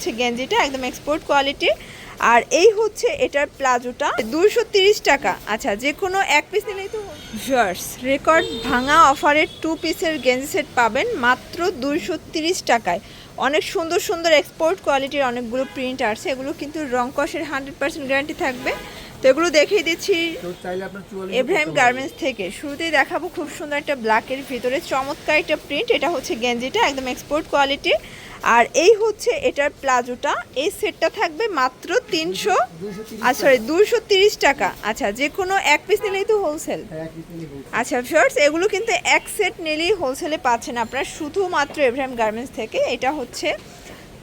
হচ্ছে গেঞ্জিটা একদম এক্সপোর্ট কোয়ালিটি আর এই হচ্ছে এটার প্লাজোটা দুইশো তিরিশ টাকা। আচ্ছা যে কোনো এক পিস নিলেই তো ভিউয়ার্স রেকর্ড ভাঙা অফারের টু পিসের গেঞ্জি সেট পাবেন মাত্র দুইশো তিরিশ টাকায়। অনেক সুন্দর সুন্দর এক্সপোর্ট কোয়ালিটির অনেকগুলো প্রিন্ট আছে এগুলো কিন্তু রং কষের হান্ড্রেড পার্সেন্ট গ্যারান্টি থাকবে। তো এগুলো দেখিয়ে দিচ্ছি এব্রাহিম গার্মেন্টস থেকে। শুরুতেই দেখাবো খুব সুন্দর একটা ব্ল্যাকের ভিতরে চমৎকার একটা প্রিন্ট এটা হচ্ছে গেঞ্জিটা একদম এক্সপোর্ট কোয়ালিটি আর এই হচ্ছে এটার প্লাজোটা। এই সেটটা থাকবে মাত্র তিনশো সরি দুশো তিরিশ টাকা। আচ্ছা যে কোনো এক পিস নিলেই তো হোলসেল আচ্ছা ফিওর্স এগুলো কিন্তু এক সেট নিলেই হোলসেলে পাচ্ছেন আপনারা। শুধুমাত্র এব্রাহিম গার্মেন্টস থেকে এটা হচ্ছে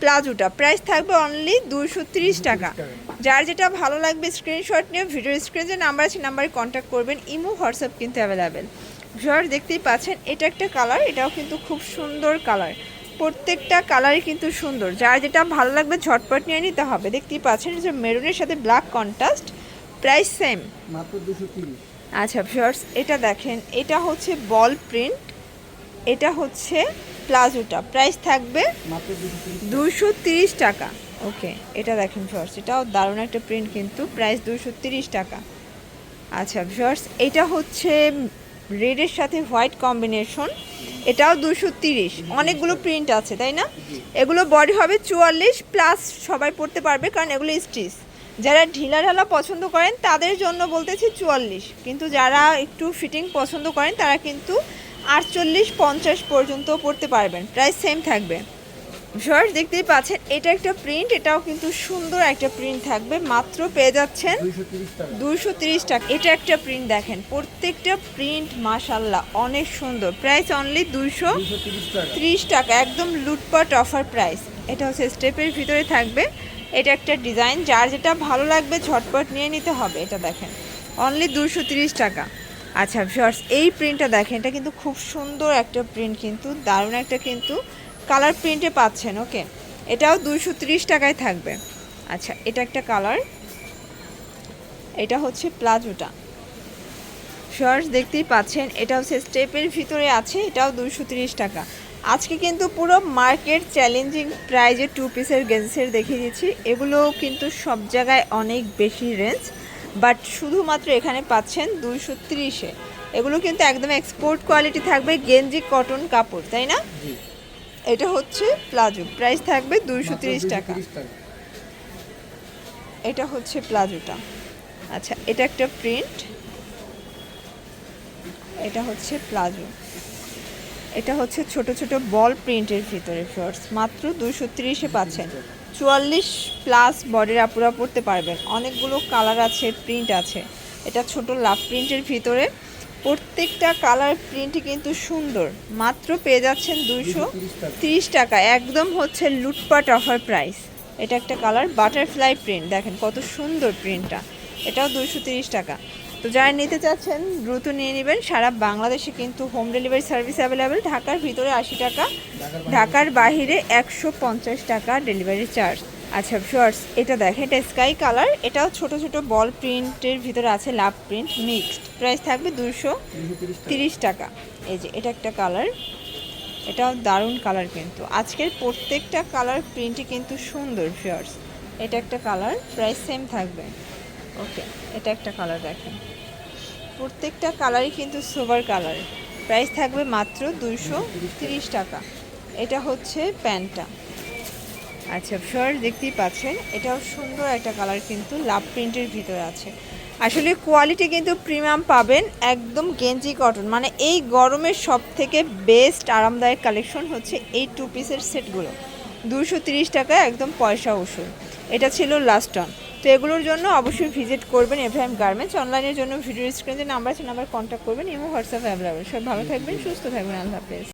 প্লাজোটা। প্রাইস থাকবে অনলি দুশো তিরিশ টাকা। যার যেটা ভালো লাগবে স্ক্রিনশট নিয়ে ভিডিও স্ক্রিনে যে নাম্বার আছে নাম্বারে কন্ট্যাক্ট করবেন। ইমো হোয়াটসঅ্যাপ কিন্তু অ্যাভেলেবেল ভিউয়ার দেখতেই পাচ্ছেন, এটা একটা কালার এটাও কিন্তু খুব সুন্দর কালার প্রত্যেকটা কালারই কিন্তু সুন্দর। যার যেটা ভালো লাগবে ঝটপট নিয়ে নিতে হবে। দেখতেই পাচ্ছেন যে মেরুনের সাথে ব্ল্যাক কন্ট্রাস্ট প্রাইস সেম আচ্ছা ভিউয়ার্স এটা দেখেন এটা হচ্ছে বল প্রিন্ট এটা হচ্ছে প্লাজোটা। প্রাইস থাকবে দুশো তিরিশ দুশো তিরিশ টাকা। ওকে এটা দেখেন ভিউয়ার্স এটাও দারুণ একটা প্রিন্ট কিন্তু। প্রাইস দুশো তিরিশ টাকা। আচ্ছা ভিউয়ার্স এটা হচ্ছে রেডের সাথে হোয়াইট কম্বিনেশন এটাও দুশো তিরিশ। অনেকগুলো প্রিন্ট আছে, তাই না? এগুলো বডি হবে চুয়াল্লিশ প্লাস সবাই পড়তে পারবে কারণ এগুলো স্টিচ যারা ঢিলা ঢালা পছন্দ করেন, তাদের জন্য বলতেছি চুয়াল্লিশ। কিন্তু যারা একটু ফিটিং পছন্দ করেন, তারা কিন্তু আটচল্লিশ পঞ্চাশ পর্যন্ত পড়তে পারবেন। প্রায় সেম থাকবে। ভিউয়ার্স দেখতেই পাচ্ছেন, এটা একটা প্রিন্ট এটাও কিন্তু সুন্দর একটা প্রিন্ট থাকবে। মাত্র পেয়ে যাচ্ছেন দুশো তিরিশ টাকা। এটা একটা প্রিন্ট দেখেন, প্রত্যেকটা প্রিন্ট মাশাল্লাহ অনেক সুন্দর। প্রাইস অনলি দুইশো তিরিশ টাকা টাকা একদম লুটপাট অফার প্রাইস এটা হচ্ছে স্টেপের ভিতরে থাকবে। এটা একটা ডিজাইন যার যেটা ভালো লাগবে, ঝটপট নিয়ে নিতে হবে। এটা দেখেন অনলি দুশো তিরিশ টাকা। আচ্ছা ভিউয়ার্স এই প্রিন্টটা দেখেন, এটা কিন্তু খুব সুন্দর একটা প্রিন্ট কিন্তু দারুণ একটা কিন্তু কালার প্রিন্টে পাচ্ছেন, ওকে। এটাও তিরিশ টাকায় থাকবে। আচ্ছা এটা একটা কালার। এটা হচ্ছে প্লাজোটা। শর্টস দেখতেই পাচ্ছেন এটা হচ্ছে স্টেপের ভিতরে আছে, এটাও তিরিশ টাকা। আজকে কিন্তু পুরো মার্কেট চ্যালেঞ্জিং প্রাইজে টু পিসের গেন্সের দেখিয়ে দিচ্ছি। এগুলো কিন্তু সব জায়গায় অনেক বেশি রেঞ্জ বাট শুধুমাত্র এখানে পাচ্ছেন দুইশো তিরিশে এগুলো কিন্তু একদম এক্সপোর্ট কোয়ালিটি থাকবে গেঞ্জি কটন কাপড়, তাই না? এটা হচ্ছে প্লাজো। প্রাইস থাকবে দুইশো তিরিশ টাকা। এটা হচ্ছে প্লাজোটা। আচ্ছা এটা একটা প্রিন্ট। এটা হচ্ছে প্লাজো। এটা হচ্ছে ছোট ছোট বল প্রিন্টের ভিতরে শর্টস মাত্র দুশো তিরিশে পাচ্ছেন। চুয়াল্লিশ প্লাস বডির আপুরা পড়তে পারবেন। অনেকগুলো কালার আছে প্রিন্ট আছে। এটা ছোট লাভ প্রিন্টের ভিতরে। প্রত্যেকটা কালার প্রিন্টই কিন্তু সুন্দর। মাত্র পেয়ে যাচ্ছেন দুইশো তিরিশ টাকা। একদম হচ্ছে লুটপাট অফার প্রাইস এটা একটা কালার বাটারফ্লাই প্রিন্ট দেখেন কত সুন্দর প্রিন্টটা এটাও দুশো তিরিশ টাকা। তো যারা নিতে চাচ্ছেন, দ্রুত নিয়ে নেবেন। সারা বাংলাদেশে কিন্তু হোম ডেলিভারি সার্ভিস অ্যাভেলেবেল ঢাকার ভিতরে আশি টাকা, ঢাকার বাইরে একশো পঞ্চাশ টাকা ডেলিভারি চার্জ আচ্ছা শর্টস এটা দেখেন এটা স্কাই কালার এটাও ছোট ছোট বল প্রিন্টের ভিতরে আছে লাভ প্রিন্ট মিক্সড প্রাইস থাকবে দুশো তিরিশ টাকা। এই যে, এটা একটা কালার এটাও দারুণ কালার কিন্তু। আজকের প্রত্যেকটা কালার প্রিন্টই কিন্তু সুন্দর ফিয়ার্স এটা একটা কালার প্রাইস সেম থাকবে। ওকে এটা একটা কালার দেখেন। প্রত্যেকটা কালারই কিন্তু সোভার কালার প্রাইস থাকবে মাত্র দুশো তিরিশ টাকা। এটা হচ্ছে প্যান্টটা। আচ্ছা ফিয়ার দেখতেই পাচ্ছেন, এটাও সুন্দর একটা কালার কিন্তু লাভ প্রিন্টের ভিতরে আছে। আসলে কোয়ালিটি কিন্তু প্রিমিয়াম পাবেন একদম গেঞ্জি কটন মানে এই গরমের সব থেকে বেস্ট আরামদায়ক কালেকশন হচ্ছে এই টু পিসের সেটগুলো দুশো তিরিশ টাকা একদম পয়সা ওষুধ এটা ছিল লাস্ট অন তো এগুলোর জন্য অবশ্যই ভিজিট করবেন এফএম গার্মেন্টস অনলাইনের জন্য ভিডিও স্ক্রিনে নাম্বার আছে নাম্বার কন্ট্যাক্ট করবেন। এবং হোয়াটসঅ্যাপ অ্যাভেলেবেল সব ভালো থাকবেন, সুস্থ থাকবেন। আল্লাহ হাফেজ।